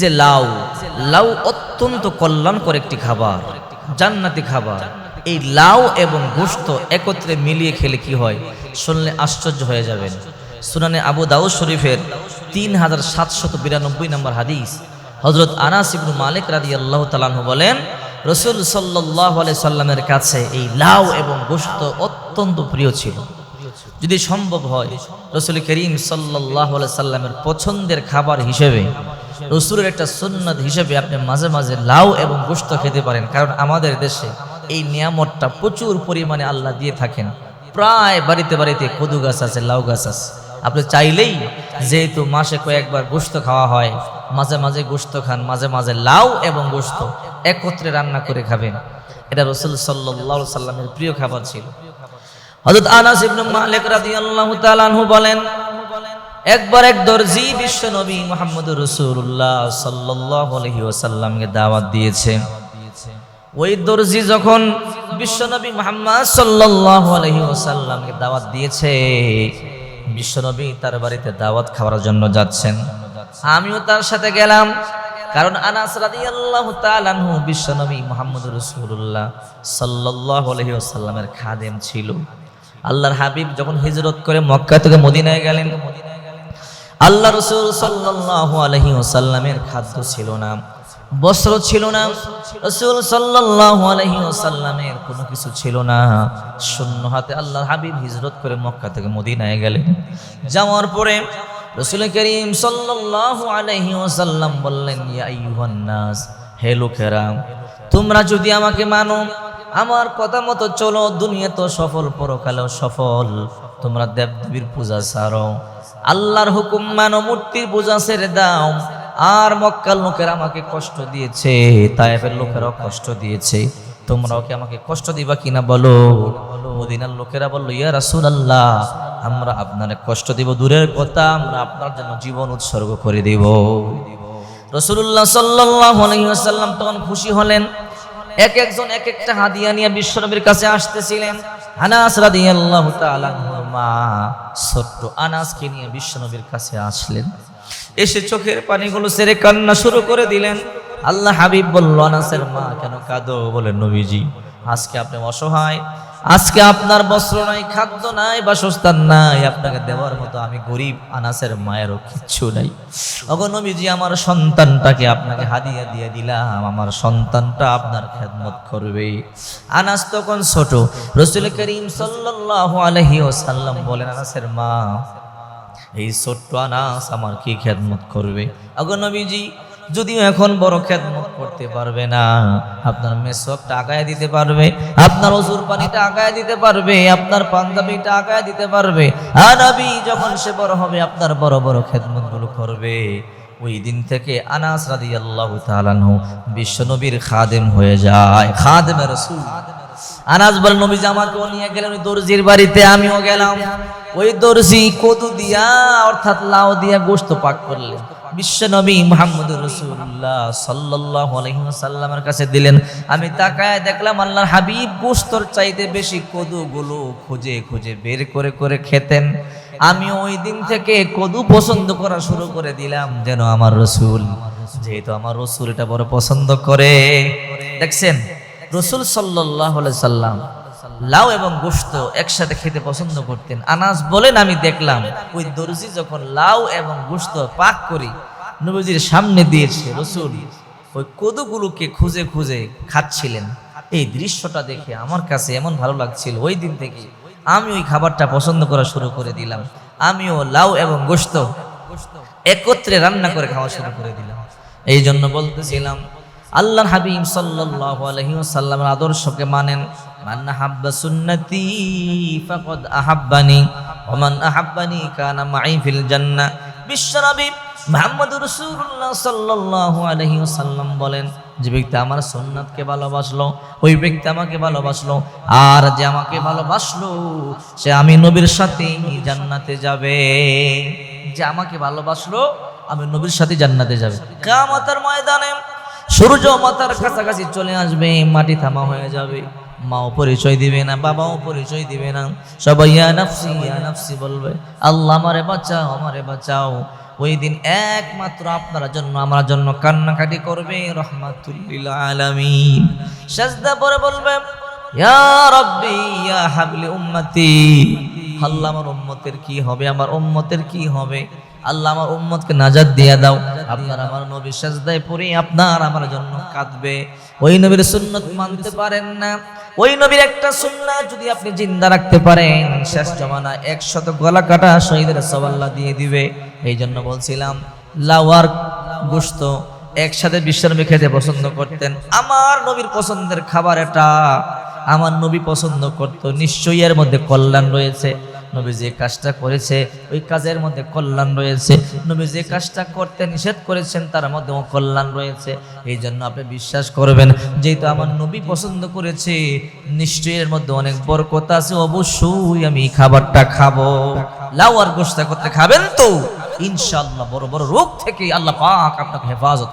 যে লাউ লাউ অত্যন্ত কল্যাণকর একটি খাবার, জান্নাতি খাবার। এই লাউ এবং গোশত একত্রে মিলিয়ে খেলে কি হয়? শুনলে আশ্চর্য হয়ে যাবেন। সুনানে আবু দাউদ শরীফের তিন হাজার সাতশত বিরানব্বই নম্বর হাদিস হজরত আনাস ইবনু মালিক রাদি আল্লাহ তালাহু বলেন, রসুল সাল্লাহ সাল্লামের কাছে এই লাউ এবং গোশত অত্যন্ত প্রিয় ছিল। যদি সম্ভব হয়, রসুল করিম সাল্লাহ সাল্লামের পছন্দের খাবার হিসেবে রসুলের একটা সুন্নত হিসেবে আপনি মাঝে মাঝে লাউ এবং গোস্ত খেতে পারেন। কারণ আমাদের দেশে এই নিয়ামতটা প্রচুর পরিমাণে আল্লাহ দিয়ে থাকেন। প্রায় বাড়িতে বাড়িতে কদু গাছ আছে, লাউ গাছ আছে। আপনি চাইলেই যেহেতু মাসে কয়েকবার গোস্ত খাওয়া হয়, মাঝে মাঝে গোস্ত খান, মাঝে মাঝে লাউ এবং গোস্ত একত্রে রান্না করে খাবেন। এটা রসুল সাল্লাহ সাল্লামের প্রিয় খাবার ছিল। হযরত আনাস ইবনে মালিক রাদিয়াল্লাহু তাআলা আনহু বলেন একবার এক দর্জি বিশ্ব নবী মুহাম্মদুর রাসূলুল্লাহ সাল্লাল্লাহু আলাইহি ওয়াসাল্লামকে দাওয়াত দিয়েছে। ওই দর্জি যখন বিশ্ব নবী মুহাম্মদ সাল্লাল্লাহু আলাইহি ওয়াসাল্লামকে দাওয়াত দিয়েছে, বিশ্ব নবী তার বাড়িতে দাওয়াত খাওয়ার জন্য যাচ্ছেন। আমিও তার সাথে গেলাম, কারণ আনাস রাদিয়াল্লাহু তাআলা আনহু বিশ্ব নবী মুহাম্মদুর রাসূলুল্লাহ সাল্লাল্লাহু আলাইহি ওয়াসাল্লামের খাদেম ছিল। আল্লাহর হাবিব যখন হিজরত করে মক্কা থেকে মদিনায় গেলেন, আল্লাহ রসুল সাল্লাল্লাহু আলাইহি ওয়াসাল্লামের খাদ্য ছিল না, বস্ত্র ছিল না, রসুল সাল্লাল্লাহু আলাইহি ওয়াসাল্লামের কোনো কিছু ছিল না। শূন্য হাতে আল্লাহর হাবিব হিজরত করে মক্কা থেকে মদিনায় গেলেন। যাওয়ার পরে রসুল করিম সাল্লাল্লাহু আলাইহি ওয়াসাল্লাম বললেন, ইয়া আইয়ুহান নাস, হে লোকেরা, তোমরা যদি আমাকে মানো আমার কথা মতো চলো, দুনিয়া তো সফল, পরকালেও সফল। তোমরা দেবদেবীর পূজা ছাড়ো আল্লাহর হুকুম মানো, মূর্তির পূজা ছেড়ে দাও। আর মক্কাল লোকের আমাকে কষ্ট দিয়েছে, তায়েফের লোকেরাও কষ্ট দিয়েছে। তোমরাও কি আমাকে কষ্ট দিবা কিনা বলো? মদিনার লোকেরা বলল, ইয়া রাসূল আল্লাহ আমরা আপনারে কষ্ট দিব, দূরের কথা, আমরা আপনার জন্য জীবন উৎসর্গ করে দিব। রসুল্লাহ সাল্লাহ আলহিহাসাল্লাম তখন খুশি হলেন। এক একজন এক একটা হাদিয়া নিয়ে বিশ্বনবীর কাছে আসতেছিলেন। আনাস রাদিয়াল্লাহু তাআলা মা ছোট্ট আনাসকে নিয়ে বিশ্বনবীর কাছে আসলেন। এসে চোখের পানিগুলো সেরে কান্না শুরু করে দিলেন। আল্লাহ হাবিব বলল, আনাসের মা কেন কাঁদো? বলেন নবীজি। আজকে আপনি অসহায় আজকে আপনার বস্ত্র নাই, খাদ্য নাই, বাসস্থান নাই, আপনাকে দেওয়ার মতো আমি গরিব আনাসের মায়েরও কিচ্ছু নাই। অগনবীজি আমার সন্তানটাকে আপনাকে হাদিয়া দিয়ে দিলাম, আমার সন্তানটা আপনার খেদমত করবে। আনাস তখন ছোট, রসুল করিম সাল্লাল্লাহু আলাইহি ওয়াসাল্লাম বলেন, আনাসের মা, এই ছোট্ট আনাস আমার কি খেদমত করবে? অগনবীজি যদিও এখন বড় খেদমত করতে পারবে না, আপনার মেসকটা আগায় দিতে পারবে, আপনার অজুর পানিটা আগায় দিতে পারবে, আপনার পাঞ্জাবিটা আগায় দিতে পারবে, আর নবী যখন সে বড় হবে, আপনার বড় বড় খেদমতগুলো করবে। ওই দিন থেকে আনাস রাদি আল্লাহ তালানহু বিশ্বনবীর খাদেম হয়ে যায় খাদেমের রসুল। আনাস বল, নবীজি আমাকেও নিয়ে গেলেন, ওই দর্জির বাড়িতে আমিও গেলাম। ওই দর্জি কদু দিয়া, অর্থাৎ লাউ দিয়া গোস্ত পাক করলেন। বিশ্ব নবী মোহাম্মদ রসুল্লাহ সাল্লাহ আলহিমসাল্লামের কাছে দিলেন, আমি তাকায় দেখলাম আল্লাহর হাবিব গোস্তর চাইতে বেশি কদুগুলো খুঁজে খুঁজে বের করে করে খেতেন। আমি ওই দিন থেকে কদু পছন্দ করা শুরু করে দিলাম, যেন আমার রসুল, যেহেতু আমার রসুল এটা বড় পছন্দ করে। দেখছেন, রসুল সাল্লাহ সাল্লাম লাউ এবং গোস্ত একসাথে খেতে পছন্দ করতেন। আনাস বলেন, আমি দেখলাম, ওই দর্জি যখন লাউ এবং গোস্ত পাক করি, নবীজির সামনে দিয়েছে রসুল, ওই কদুগুলোকে খুঁজে খুঁজে খাচ্ছিলেন। এই দৃশ্যটা দেখে আমার কাছে এমন ভালো লাগছিল। ওই দিন থেকে আমি ওই খাবারটা পছন্দ করা শুরু করে দিলাম। আমিও লাউ এবং গোস্ত একত্রে রান্না করে খাওয়া শুরু করে দিলাম। এই জন্য বলতেছিলাম আল্লাহ হাবিব ওয়াসাল্লামের আদর্শকে মানেন, মান হাব্বা ফিল বলেন, যে ব্যক্তি আমার সুন্নাতকে ভালোবাসলো, ওই ব্যক্তি আমাকে ভালোবাসলো, আর যে আমাকে ভালোবাসলো, সে আমি নবীর সাথে জান্নাতে যাবে। যে আমাকে ভালোবাসলো, আমি নবীর সাথে জান্নাতে যাবে। কিয়ামতের ময়দানে সূর্য মাথার কাছাকাছি চলে আসবে, মাটি থামা হয়ে যাবে। মাও পরিচয় দিবে না, বাবাও পরিচয় দিবে না। সবাই, ইয়া নাফসি নাফসি বলবে, আল্লাহ আমারে বাঁচাও আমারে বাঁচাও। ওই দিন একমাত্র আপনার জন্য, আমার জন্য কান্নাকাটি করবে রহমাতুল্লিল আলামিন। সাজদা পরে বলবে, ইয়া রব্বি, ইয়া হাবলি উম্মতি, আল্লাহ আমার উম্মতের কি হবে, আমার উম্মতের কি হবে? আল্লাহ আমার উম্মতকে নাজাত দিয়ে দাও। আপনার আমার নবী সাজদায় পড়ে আপনার আমার জন্য কাঁদবে। ওই নবীর সুন্নত মানতে পারেন না। ওই নবীর একটা সুন্নাত যদি আপনি জিন্দা রাখতে পারেন, শেষ জমানা একশত গলা কাটা শহীদের সবাল্লা দিয়ে দিবে। এই জন্য বলছিলাম, লাওয়ার গোস্ত একসাথে বিশ্বনবী খেতে পছন্দ করতেন, আমার নবীর পছন্দের খাবার এটা। আমার নবী পছন্দ করত, নিশ্চয়ই এর মধ্যে কল্যাণ রয়েছে। নবী যে কাজটা করেছে, ওই কাজের মধ্যে কল্যাণ রয়েছে। নবী যে কাজটা করতে নিষেধ করেছেন, তার মধ্যে কল্যাণ রয়েছে। এই জন্য আপনি বিশ্বাস করবেন, যেহেতু আমার নবী পছন্দ করেছে, নিশ্চয়ই এর মধ্যে অনেক বরকত আছে। অবশ্যই আমি খাবারটা খাব। লাউ আর গোস্তা করতে খাবেন তো? ইনশাআল্লাহ বড় বড় রোগ থেকে আল্লাহ পাক আপনাকে হেফাজত